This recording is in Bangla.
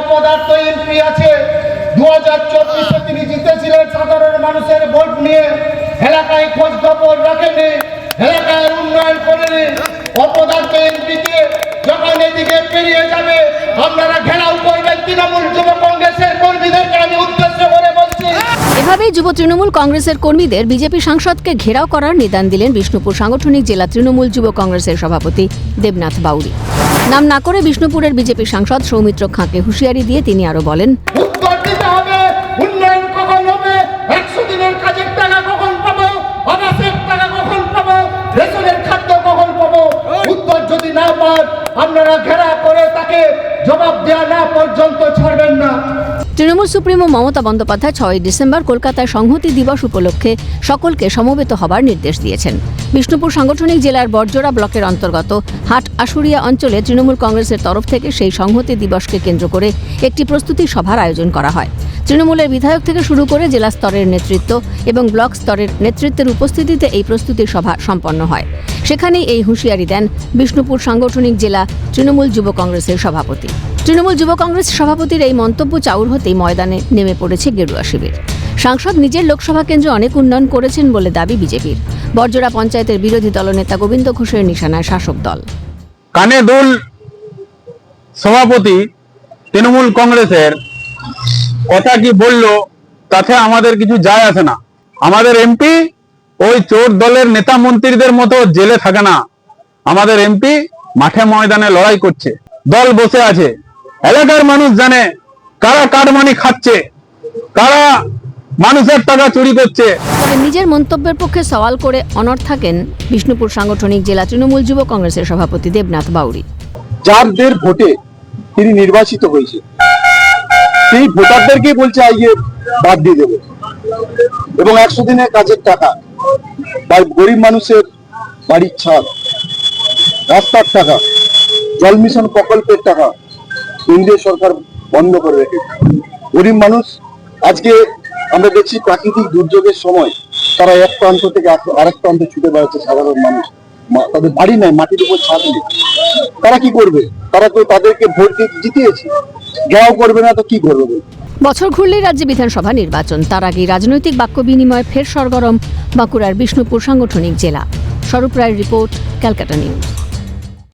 অপদার্থ এমপি আছে। দু হাজার চব্বিশে তিনি জিতেছিলেন সাধারণ মানুষের ভোট নিয়ে। এলাকায় খোঁজ খবর রাখেনি এলাকায় উন্নয়ন করেনি অপদার্থ যখন এদিকে পেরিয়ে যাবে, আপনারা ঘেরাও করবেন তৃণমূল যুব কংগ্রেসের কর্মীদেরকে আমি উদ্দেশ্য করে বলছি। এভাবেই যুব তৃণমূল কংগ্রেসের কর্মীদের বিজেপি সাংসদকে ঘেরাও করার নিদান দিলেন বিষ্ণুপুর সাংগঠনিক জেলা তৃণমূল যুব কংগ্রেসের সভাপতি দেবনাথ বাউরি। নাম না করে বিষ্ণুপুরের বিজেপি সাংসদ সৌমিত্র খাঁকে হুঁশিয়ারি দিয়ে তিনি আরও বলেন আপনারা ঘেরা করে তাকে জবাব দেওয়া না পর্যন্ত ছাড়বেন না। তৃণমূল সুপ্রিমো মমতা বন্দ্যোপাধ্যায় ছয় ডিসেম্বর কলকাতায় সংহতি দিবস উপলক্ষে সকলকে সমবেত হবার নির্দেশ দিয়েছেন। বিষ্ণুপুর সাংগঠনিক জেলার বর্জরা ব্লকের অন্তর্গত হাট আশুরিয়া অঞ্চলে তৃণমূল কংগ্রেসের তরফ থেকে সেই সংহতি দিবসকে কেন্দ্র করে একটি প্রস্তুতি সভার আয়োজন করা হয়। তৃণমূলের বিধায়ক থেকে শুরু করে জেলা স্তরের নেতৃত্ব এবং ব্লক স্তরের নেতৃত্বের উপস্থিতিতে এই প্রস্তুতি সভা সম্পন্ন হয়। সেখানেই এই হুঁশিয়ারি দেন বিষ্ণুপুর সাংগঠনিক জেলা তৃণমূল যুব কংগ্রেসের সভাপতি। তৃণমূল যুব কংগ্রেস সভাপতির এই মন্তব্য চাউর হতেই ময়দানে নেমে পড়েছে গেরুয়া শিবির। সাংসদ নিজের লোকসভা কেন্দ্রে অনেক উন্নয়ন করেছেন বলে দাবি বিজেপির। বর্জরা পঞ্চায়েতের বিরোধী দলনেতা গোবিন্দ ঘোষের নিশানায় শাসক দল। কানে দুল সভাপতি তৃণমূল কংগ্রেসের কথা কি বলল, তাতে আমাদের কিছু যায় আসে না। আমাদের এমপি ওই চোর দলের নেতা মন্ত্রীদের মতো জেলে থাকে না। আমাদের এমপি মাঠে ময়দানে লড়াই করছে। দল বসে আছে। এলাকার মানুষ জানে কারা কাটমানি খাচ্ছে কারা মানুষের টাকা চুরি করছে। তবে নিজের মন্তব্যের পক্ষে সওয়াল করে অনড় থাকেন বিষ্ণুপুর সাংগঠনিক জেলা তৃণমূল যুব কংগ্রেসের সভাপতি দেবনাথ বাউরি যারদের ভোটে তিনি নির্বাচিত হয়েছে সেই ভোটারদেরকেই বলছে আইয়ে বাদ দিয়ে দেবে। এবং একশো দিনের কাজের টাকা বা গরিব মানুষের বাড়ির ছাদ রাস্তার টাকা জল মিশন প্রকল্পের টাকা কেন্দ্রীয় সরকার বন্ধ করে রেখেছে গরিব মানুষ, আজকে আমরা দেখছি প্রাকৃতিক দুর্যোগের সময় তারা এক প্রান্ত থেকে আর- আরেক প্রান্তে ছুটে বেড়াচ্ছে সাধারণ মানুষ। তাদের বাড়ি নাই, মাটির উপর ছাদ নেই। তারা কি করবে? তারা তো তাদেরকে ভোট দিয়ে জিতিয়েছে। যাও করবে না তো কি করবে বছর ঘুরলেই রাজ্যে বিধানসভা নির্বাচন। তার আগেই রাজনৈতিক বাক্য বিনিময় ফের সরগরম বাঁকুড়ার বিষ্ণুপুর সাংগঠনিক জেলা। স্বরূপ রায়ের রিপোর্ট, ক্যালকাটা নিউজ।